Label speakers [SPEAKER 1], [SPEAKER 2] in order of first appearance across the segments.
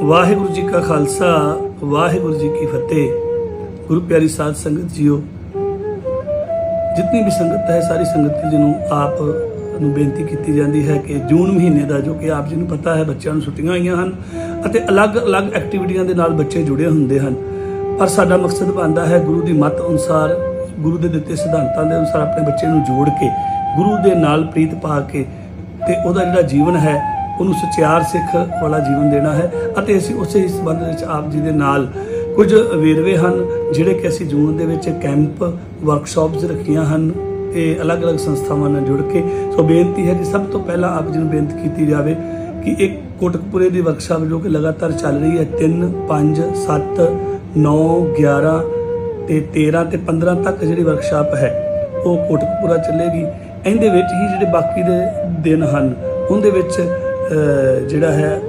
[SPEAKER 1] ਵਾਹਿਗੁਰੂ ਜੀ ਕਾ ਖਾਲਸਾ, ਵਾਹਿਗੁਰੂ ਜੀ ਕੀ ਫਤਿਹ। ਗੁਰੂ ਪਿਆਰੀ ਸਾਧ ਸੰਗਤ ਜੀਓ, ਜਿਤਨੀ ਵੀ ਸੰਗਤ ਹੈ, ਸਾਰੀ ਸੰਗਤ ਜੀ ਨੂੰ ਆਪ ਨੂੰ ਬੇਨਤੀ ਕੀਤੀ ਜਾਂਦੀ ਹੈ ਕਿ ਜੂਨ ਮਹੀਨੇ ਦਾ, ਜੋ ਕਿ ਆਪ ਜੀ ਨੂੰ ਪਤਾ ਹੈ, ਬੱਚਿਆਂ ਨੂੰ ਛੁੱਟੀਆਂ ਹੋਈਆਂ ਹਨ ਅਤੇ ਅਲੱਗ-ਅਲੱਗ ਐਕਟੀਵਿਟੀਆਂ ਦੇ ਨਾਲ ਬੱਚੇ ਜੁੜੇ ਹੁੰਦੇ ਹਨ। ਪਰ ਸਾਡਾ ਮਕਸਦ ਬਣਦਾ ਹੈ ਗੁਰੂ ਦੀ ਮੱਤ ਅਨੁਸਾਰ, ਗੁਰੂ ਦੇ ਦਿੱਤੇ ਸਿਧਾਂਤਾਂ ਦੇ ਅਨੁਸਾਰ ਆਪਣੇ ਬੱਚੇ ਨੂੰ ਜੋੜ ਕੇ, ਗੁਰੂ ਦੇ ਨਾਲ ਪ੍ਰੀਤ ਪਾ ਕੇ ਤੇ ਉਹਦਾ ਜਿਹੜਾ ਜੀਵਨ ਹੈ ਉਹਨੂੰ ਸਚਿਆਰ ਸਿੱਖ ਵਾਲਾ ਜੀਵਨ ਦੇਣਾ ਹੈ ਅਤੇ ਅਸੀਂ ਉਸੇ ਹੀ ਸੰਬੰਧ ਵਿੱਚ ਆਪ ਜੀ ਦੇ ਨਾਲ ਕੁਝ ਵੇਰਵੇ ਹਨ, ਜਿਹੜੇ ਕਿ ਅਸੀਂ ਜੂਨ ਦੇ ਵਿੱਚ ਕੈਂਪ, ਵਰਕਸ਼ਾਪਸ ਰੱਖੀਆਂ ਹਨ। ਇਹ ਅਲੱਗ-ਅਲੱਗ ਸੰਸਥਾਵਾਂ ਨਾਲ ਜੁੜ ਕੇ ਸੋ ਬੇਨਤੀ ਹੈ ਕਿ ਸਭ ਤੋਂ ਪਹਿਲਾਂ ਆਪ ਜੀ ਨੂੰ ਬੇਨਤੀ ਕੀਤੀ ਜਾਵੇ ਕਿ ਇੱਕ ਕੋਟਕਪੁਰੇ ਦੀ ਵਰਕਸ਼ਾਪ ਜੋ ਕਿ ਲਗਾਤਾਰ ਚੱਲ ਰਹੀ ਹੈ 3 5 7 9 11 ਤੇ 13 ਤੇ 15 ਤੱਕ ਜਿਹੜੀ ਵਰਕਸ਼ਾਪ ਹੈ, ਉਹ ਕੋਟਕਪੁਰਾ ਚੱਲੇਗੀ। ਇਹਦੇ ਵਿੱਚ ਹੀ ਜਿਹੜੇ ਬਾਕੀ ਦੇ ਦਿਨ ਹਨ, ਉਹਦੇ ਵਿੱਚ ਜਿਹੜਾ ਹੈ,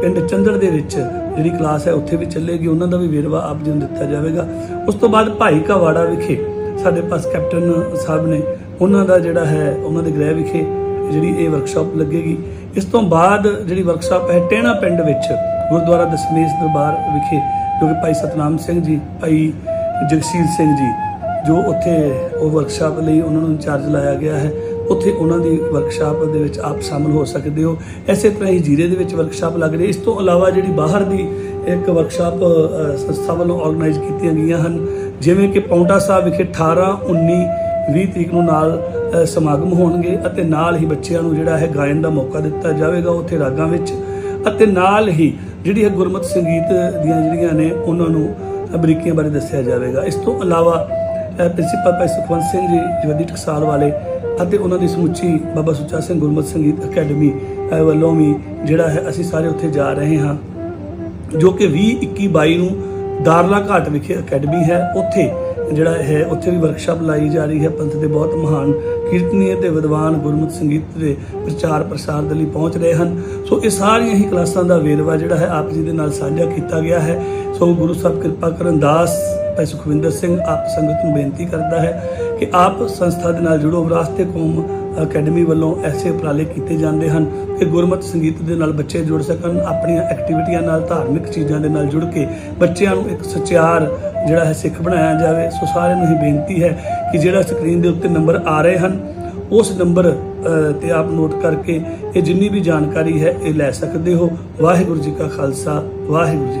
[SPEAKER 1] ਪਿੰਡ ਚੰਦੜ ਦੇ ਵਿੱਚ ਜਿਹੜੀ ਕਲਾਸ ਹੈ, ਉੱਥੇ ਵੀ ਚੱਲੇਗੀ। ਉਹਨਾਂ ਦਾ ਵੀ ਵੇਰਵਾ ਆਪ ਜੀ ਨੂੰ ਦਿੱਤਾ ਜਾਵੇਗਾ। ਉਸ ਤੋਂ ਬਾਅਦ ਭਾਈ ਕਵਾੜਾ ਵਿਖੇ ਸਾਡੇ ਪਾਸ ਕੈਪਟਨ ਸਾਹਿਬ ਨੇ ਉਹਨਾਂ ਦਾ ਜਿਹੜਾ ਹੈ, ਉਹਨਾਂ ਦੇ ਗ੍ਰਹਿ ਵਿਖੇ ਜਿਹੜੀ ਇਹ ਵਰਕਸ਼ਾਪ ਲੱਗੇਗੀ। ਇਸ ਤੋਂ ਬਾਅਦ ਜਿਹੜੀ ਵਰਕਸ਼ਾਪ ਹੈ, ਟੇਣਾ ਪਿੰਡ ਵਿੱਚ, ਗੁਰਦੁਆਰਾ ਦਸ਼ਮੇਸ਼ ਦਰਬਾਰ ਵਿਖੇ, ਜੋ ਕਿ ਭਾਈ ਸਤਨਾਮ ਸਿੰਘ ਜੀ, ਭਾਈ ਜਗਸੀਰ ਸਿੰਘ ਜੀ, ਜੋ ਉੱਥੇ ਉਹ ਵਰਕਸ਼ਾਪ ਲਈ ਉਹਨਾਂ ਨੂੰ ਇੰਚਾਰਜ ਲਾਇਆ ਗਿਆ ਹੈ। ਉੱਥੇ ਉਹਨਾਂ ਦੀ ਵਰਕਸ਼ਾਪ ਦੇ ਵਿੱਚ ਆਪ ਸ਼ਾਮਲ ਹੋ ਸਕਦੇ ਹੋ। ਐਸੇ ਤਰ੍ਹਾਂ ਹੀ ਜੀਰੇ ਦੇ ਵਿੱਚ ਵਰਕਸ਼ਾਪ ਲੱਗ ਰਹੀ ਇਸ ਤੋਂ ਇਲਾਵਾ ਜਿਹੜੀ ਬਾਹਰ ਦੀ ਇੱਕ ਵਰਕਸ਼ਾਪ ਸੰਸਥਾ ਵੱਲੋਂ ਆਰਗੇਨਾਈਜ਼ ਕੀਤੀਆਂ ਗਈਆਂ ਹਨ, ਜਿਵੇਂ ਕਿ ਪੌਂਟਾ ਸਾਹਿਬ ਵਿਖੇ 18 19 20 ਤਰੀਕ ਨੂੰ ਨਾਲ ਸਮਾਗਮ ਹੋਣਗੇ ਅਤੇ ਨਾਲ ਹੀ ਬੱਚਿਆਂ ਨੂੰ ਜਿਹੜਾ ਹੈ ਗਾਇਨ ਦਾ ਮੌਕਾ ਦਿੱਤਾ ਜਾਵੇਗਾ ਉੱਥੇ ਰਾਗਾਂ ਵਿੱਚ ਅਤੇ ਨਾਲ ਹੀ ਜਿਹੜੀ ਹੈ ਗੁਰਮਤਿ ਸੰਗੀਤ ਦੀਆਂ ਜਿਹੜੀਆਂ ਨੇ, ਉਹਨਾਂ ਨੂੰ ਬਰੀਕੀਆਂ ਬਾਰੇ ਦੱਸਿਆ ਜਾਵੇਗਾ। ਇਸ ਤੋਂ ਇਲਾਵਾ ਪ੍ਰਿੰਸੀਪਲ ਭਾਈ ਸੁਖਵੰਤ ਸਿੰਘ ਜੀ, ਜਵੱਦੀ ਟਕਸਾਲ ਵਾਲੇ ਅਤੇ ਉਹਨਾਂ ਦੀ ਸਮੁੱਚੀ ਬਾਬਾ ਸੁੱਚਾ ਸਿੰਘ ਗੁਰਮਤਿ ਸੰਗੀਤ ਅਕੈਡਮੀ ਵੱਲੋਂ ਵੀ ਜਿਹੜਾ ਹੈ ਅਸੀਂ ਸਾਰੇ ਉੱਥੇ ਜਾ ਰਹੇ ਹਾਂ, ਜੋ ਕਿ 20 21 22 ਨੂੰ ਦਾਰਲਾ ਘਾਟ ਵਿਖੇ ਅਕੈਡਮੀ ਹੈ। ਉੱਥੇ ਜਿਹੜਾ ਹੈ ਉੱਥੇ ਵੀ ਵਰਕਸ਼ਾਪ ਲਾਈ ਜਾ ਰਹੀ ਹੈ। ਪੰਥ ਦੇ ਬਹੁਤ ਮਹਾਨ ਕੀਰਤਨੀਏ ਤੇ ਵਿਦਵਾਨ ਗੁਰਮਤਿ ਸੰਗੀਤ ਦੇ ਪ੍ਰਚਾਰ ਪ੍ਰਸਾਰ ਦੇ ਲਈ ਪਹੁੰਚ ਰਹੇ ਹਨ। ਸੋ ਇਹ ਸਾਰੀਆਂ ਹੀ ਕਲਾਸਾਂ ਦਾ ਵੇਰਵਾ ਜਿਹੜਾ ਹੈ ਆਪ ਜੀ ਦੇ ਨਾਲ ਸਾਂਝਾ ਕੀਤਾ ਗਿਆ ਹੈ। ਸੋ ਗੁਰੂ ਸਾਹਿਬ ਕਿਰਪਾ ਕਰਨ ਦਾਸ ਭਾਈ ਸੁਖਵਿੰਦਰ ਸਿੰਘ ਆਪ ਸੰਗਤ ਨੂੰ ਬੇਨਤੀ ਕਰਦਾ ਹੈ ਕਿ ਆਪ ਸੰਸਥਾ ਦੇ ਨਾਲ ਜੁੜੋ, ਵਿਰਾਸਤੇ ਕੌਮ ਅਕੈਡਮੀ ਵੱਲੋਂ ਐਸੇ ਉਪਰਾਲੇ ਕੀਤੇ ਜਾਂਦੇ ਹਨ ਕਿ ਗੁਰਮਤਿ ਸੰਗੀਤ ਦੇ ਨਾਲ ਬੱਚੇ ਜੁੜ ਸਕਣ, ਆਪਣੀਆਂ ਐਕਟੀਵਿਟੀਆਂ ਨਾਲ, ਧਾਰਮਿਕ ਚੀਜ਼ਾਂ ਦੇ ਨਾਲ ਜੁੜ ਕੇ ਬੱਚਿਆਂ ਨੂੰ ਇੱਕ ਸਚਿਆਰ ਜਿਹੜਾ ਹੈ ਸਿੱਖ ਬਣਾਇਆ ਜਾਵੇ। ਸੋ ਸਾਰਿਆਂ ਨੂੰ ਹੀ ਬੇਨਤੀ ਹੈ ਕਿ ਜਿਹੜਾ ਸਕਰੀਨ ਦੇ ਉੱਤੇ ਨੰਬਰ ਆ ਰਹੇ ਹਨ, ਉਸ ਨੰਬਰ ਤੇ ਆਪ ਨੋਟ ਕਰਕੇ ਇਹ ਜਿੰਨੀ ਵੀ ਜਾਣਕਾਰੀ ਹੈ ਇਹ ਲੈ ਸਕਦੇ ਹੋ। ਵਾਹਿਗੁਰੂ ਜੀ ਕਾ ਖਾਲਸਾ, ਵਾਹਿਗੁਰੂ ਜੀ